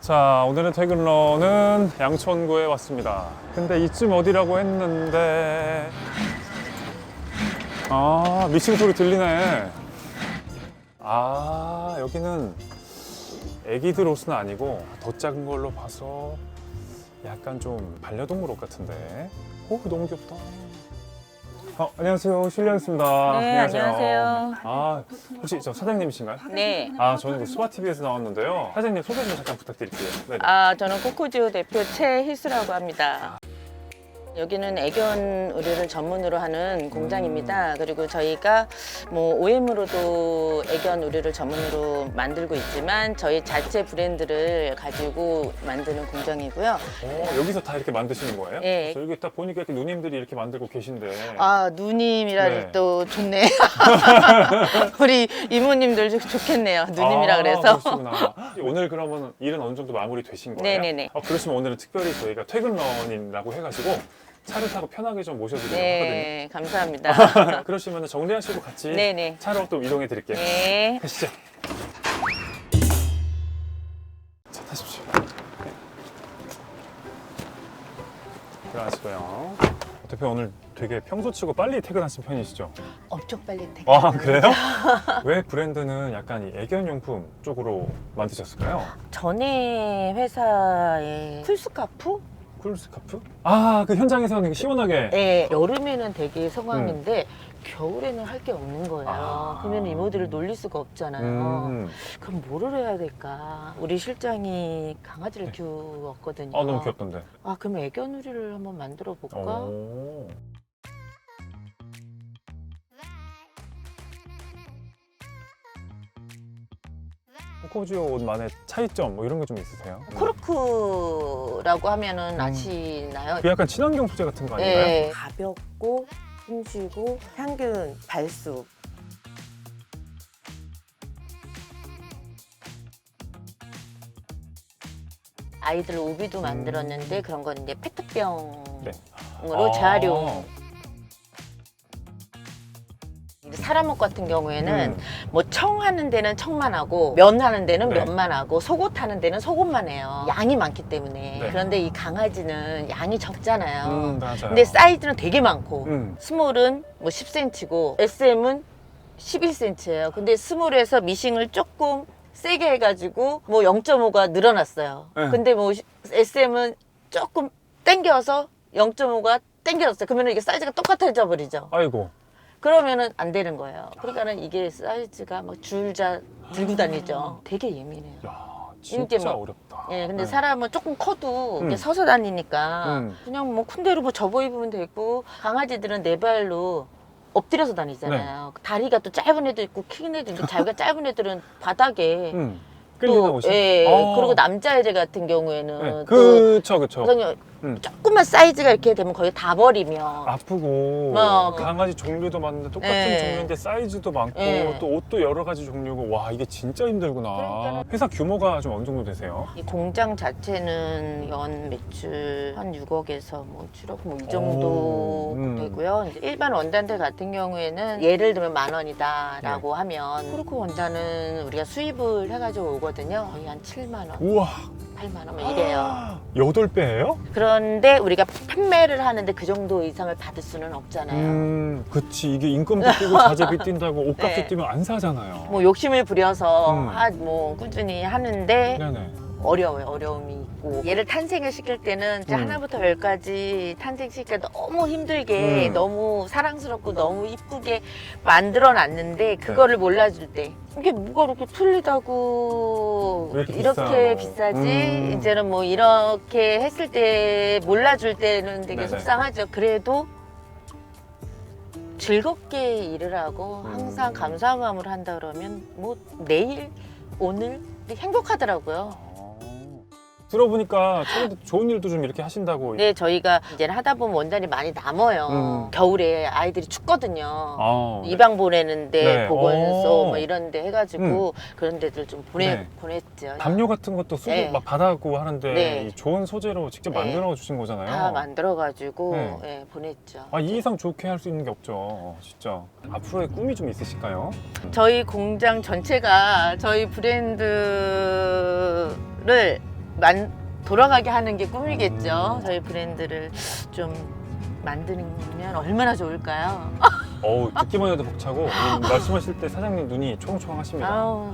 자, 오늘의 퇴근러는 양천구에 왔습니다. 근데 이쯤 어디라고 했는데. 아, 미싱 소리 들리네. 아, 여기는 애기들 옷은 아니고 더 작은 걸로 봐서 약간 좀 반려동물 옷 같은데. 오, 너무 귀엽다. 어, 안녕하세요. 실례하겠습니다. 네, 안녕하세요. 아, 혹시 저 사장님이신가요? 네. 아, 저는 그 스마TV에서 나왔는데요. 사장님 소개 좀 잠깐 부탁드릴게요. 네. 아, 저는 코코지오 대표 최희수라고 합니다. 여기는 애견 의류를 전문으로 하는 공장입니다. 그리고 저희가 뭐 OEM으로도 애견 의류를 전문으로 만들고 있지만 저희 자체 브랜드를 가지고 만드는 공장이고요. 어, 여기서 다 이렇게 만드시는 거예요? 예. 저 여기 딱 보니까 이렇게 누님들이 이렇게 만들고 계신데. 아, 누님이라 네. 또 좋네. 우리 이모님들 좋- 좋겠네요. 누님이라 아, 그래서. 그러시구나. 오늘 그러면 일은 어느 정도 마무리 되신 거예요? 네네네. 어, 그러시면 오늘은 특별히 저희가 퇴근런이라고 해가지고 차를 타고 편하게 좀 모셔드리려고 네, 감사합니다. 하거든요. 그러시면 정리하시고 같이 네네. 차로 또 이동해 드릴게요. 네. 가시죠. 자, 타십시오. 네. 들어가시고요. 대표 오늘 되게 평소치고 빨리 퇴근하신 편이시죠? 엄청 빨리 퇴근. 아 그래요? 왜 브랜드는 약간 이 애견용품 쪽으로 만드셨을까요? 전에 회사에 쿨스카프? 쿨스카프? 아 그 현장에서는 시원하게 네, 여름에는 되게 성황인데 겨울에는 할 게 없는 거예요. 아. 그러면 이모들을 놀릴 수가 없잖아요. 음. 그럼 뭐를 해야 될까? 우리 실장이 강아지를 네. 키웠거든요. 아 너무 귀엽던데 아, 그럼 애견우리를 한번 만들어 볼까? 오. 코코지오 옷만의 차이점 뭐 이런 거좀 있으세요? 코르크라고 하면은 음. 아시나요? 그 약간 친환경 소재 같은 거 아닌가요? 네, 가볍고 숨쉬고 향균 발수. 아이들 우비도 만들었는데 그런 건 이제 페트병으로 음. 네. 아. 재활용. 사람 옷 같은 경우에는 음. 뭐 청하는 데는 청만 하고 면하는 데는 네. 면만 하고 속옷 하는 데는 속옷만 해요. 양이 많기 때문에. 네. 그런데 이 강아지는 양이 적잖아요. 음, 맞아요. 근데 사이즈는 되게 많고 음. 스몰은 뭐 10cm고 SM은 11cm예요. 근데 스몰에서 미싱을 조금 세게 해가지고 뭐 0.5가 늘어났어요. 네. 근데 뭐 SM은 조금 당겨서 0.5가 당겨졌어요. 그러면 이게 사이즈가 똑같아져 버리죠. 아이고 그러면은 안 되는 거예요. 그러니까는 이게 사이즈가 막 줄자 들고 다니죠. 되게 예민해요. 야 이게 진짜 뭐- 어렵다 예, 근데 네. 사람은 조금 커도 이렇게 음. 서서 다니니까 음. 그냥 뭐큰 데로 뭐 접어 입으면 되고 강아지들은 네 발로 엎드려서 다니잖아요. 네. 다리가 또 짧은 애도 있고 긴 애도 있는데 자기가 짧은 애들은 바닥에 음. 또 옷이 예, 아. 그리고 남자애들 같은 경우에는 네. 또 그쵸 그쵸 그냥 음. 조금만 사이즈가 이렇게 되면 거의 다 버리면 아프고 어. 강아지 종류도 많은데 똑같은 네. 종류인데 사이즈도 많고 네. 또 옷도 여러 가지 종류고 와 이게 진짜 힘들구나 그러니까는- 회사 규모가 좀 어느 정도 되세요? 이 공장 자체는 연 매출 한 6억에서 뭐 7억 뭐 이 정도 오, 음. 되고요. 이제 일반 원단들 같은 경우에는 예를 들면 만 원이다라고 네. 하면 코르크 원단은 우리가 수입을 해가지고 오거든요. 거의 한 7만 원, 우와 8만 원뭐 이래요. 여덟 배예요? 그런데 우리가 판매를 하는데 그 정도 이상을 받을 수는 없잖아요. 음 그치 이게 인건비 뛰고 자재비 뛴다고 옷값이 네. 뛰면 안 사잖아요 뭐 욕심을 부려서 음. 하, 뭐 꾸준히 하는데 네네 어려워요. 어려움이 있고. 얘를 탄생을 시킬 때는 이제 음. 하나부터 열까지 탄생시키기가 너무 힘들게 음. 너무 사랑스럽고 너무 이쁘게 만들어 놨는데 그거를 네. 몰라줄 때 이게 뭐가 이렇게 틀리다고 왜 이렇게 이렇게 비싸요? 비싸 지? 음. 이제는 뭐 이렇게 했을 때 몰라줄 때는 되게 네네. 속상하죠. 그래도 즐겁게 일을 하고 음. 항상 감사한 마음으로 한다 그러면 뭐 내일 오늘 행복하더라고요. 들어보니까 최근에 좋은 일도 좀 이렇게 하신다고 네, 저희가 이제 하다 보면 원단이 많이 남아요. 음. 겨울에 아이들이 춥거든요. 아, 네. 입양 보내는데 네. 보건소 오. 뭐 이런 데 해가지고 그런 데들 좀 보내, 네. 보냈죠. 담요 같은 것도 쓰고 네. 막 받아고 하는데 네. 이 좋은 소재로 직접 네. 만들어 주신 거잖아요. 다 만들어가지고 네. 예, 보냈죠. 아, 이 이상 좋게 할 수 있는 게 없죠. 진짜. 앞으로의 꿈이 좀 있으실까요? 저희 공장 전체가 저희 브랜드를 만 돌아가게 하는 게 꿈이겠죠. 저희 브랜드를 좀 만드면 얼마나 좋을까요? 어우 듣기만 해도 벅차고 음, 말씀하실 때 사장님 눈이 초롱초롱하십니다. 아우,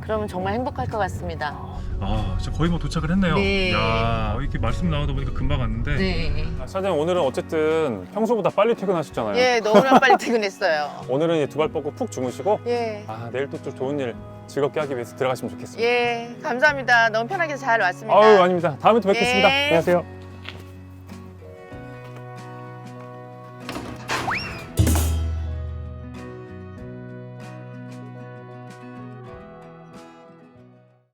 그러면 정말 행복할 것 같습니다. 아, 진짜 거의 뭐 도착을 했네요. 네. 야, 이렇게 말씀 나오다 보니까 금방 왔는데. 네. 아, 사장님 오늘은 어쨌든 평소보다 빨리 퇴근하셨잖아요. 예, 너무나 빨리 퇴근했어요. 오늘은 이제 두발 뻗고 푹 주무시고 예. 아 내일 또 좀 좋은 일 즐겁게 하기 위해서 들어가시면 좋겠습니다. 예, 감사합니다. 너무 편하게 잘 왔습니다. 아유 아닙니다. 다음에 또 뵙겠습니다. 예. 안녕하세요.